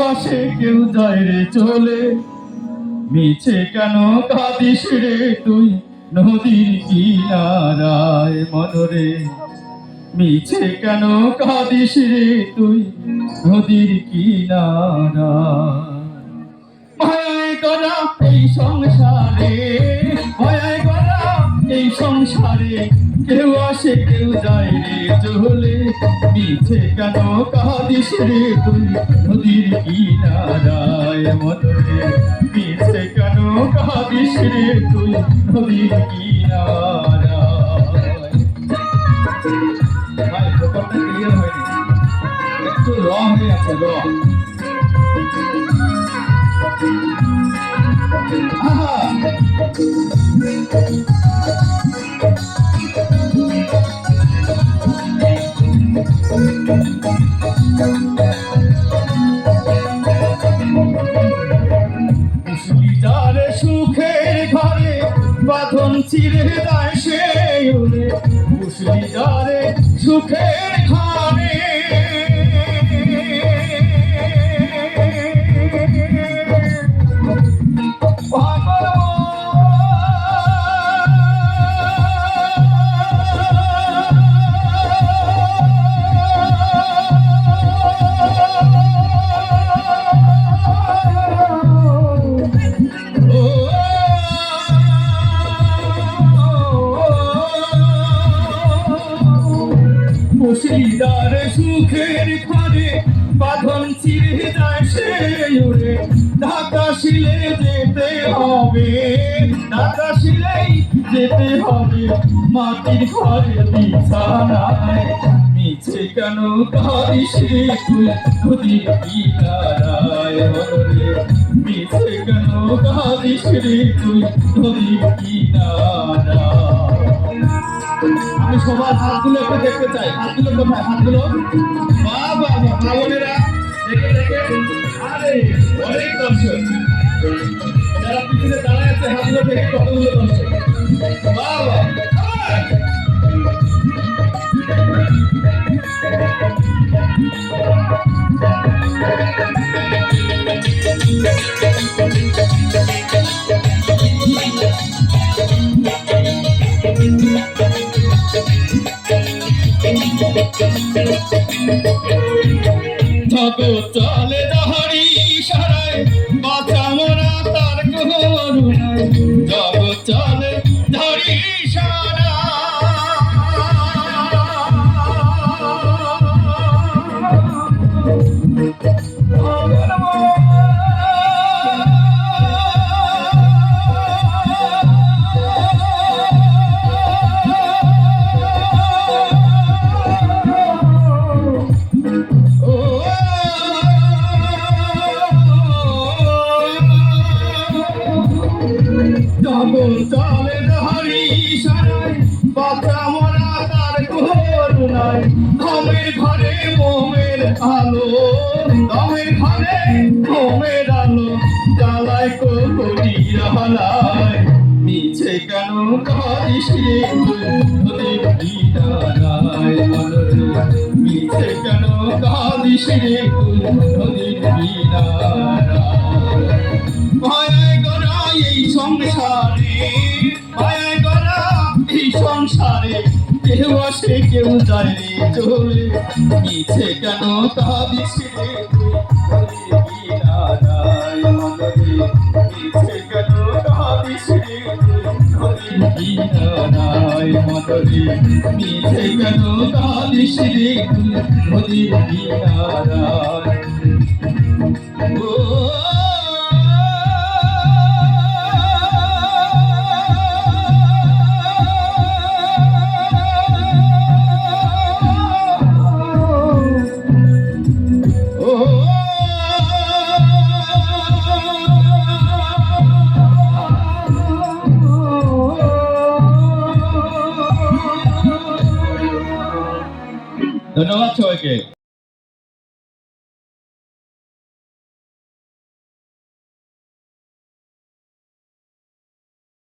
আসে কেউ যায় রে চলে। মিছে কেন কাঁদিস রে তুই? নদীর কিনারায় মনরে মিছে কেন কাঁদিস রে তুই? নদীর কিনারায় মায়ায় করা এই সংসারে, মায়ায় এই সংসারে কেউ আসে, কেউ যায় রে চলে মিছে কেন কাঁদিস রে তুই? নদীর কিনারায় মনরে মিছে কেন কাঁদিস রে তুই? নদীর কিনারায়। ক্লিয়ার চিরে যায় সে মুসলি যারে সুখের ঘরে পাগল মুসলিদার সুখের ঘরে বাঁধন ছিঁড়ে যায় সে উড়ে। ঢাকা শিলে যেতে হবে, ঢাকা শিলেই যেতে হবে। মাটির ঘরে বিছানায় মিছে কেন কারিস রে তুই? নদীর কিনারায় মরে মিছে কেন কারিস রে তুই? নদীর কিনারায় আমি সবার হাতগুলো একটু দেখতে চাই। হাতগুলো কোথায়? হাতগুলো? বাবা বাবা বোনেরা দেখে দেখে। আরে, অনেক দর্শক। যারা পিছনে দাঁড়ায় আছে, হাতগুলো থেকে কতগুলো দর্শক। বাবা জগৎ চলে দাহারি সারায় বাঁচা মরা তার করুণায়। জগৎ জগৎ চলে ধরি সারায় বাচ্চা মরা তার করুণায় ঘমের ঘরে আলো, ঘমের ঘরে মোমের আলো, জ্বালায় কোকরি রহলায়। মিছে কেন করিস কিনারায় কেন কাঁদিস রে নদীর কিনারায় সংসারে কেউ আসে কেউ যায় রে চলে। মিছে কেন কাঁদিস রে মিছে কেন কাঁদিস রে তুই কিনারায় মনরে মিছে কেন কাঁদিস রে তুই ধন্যবাদ সবাইকে।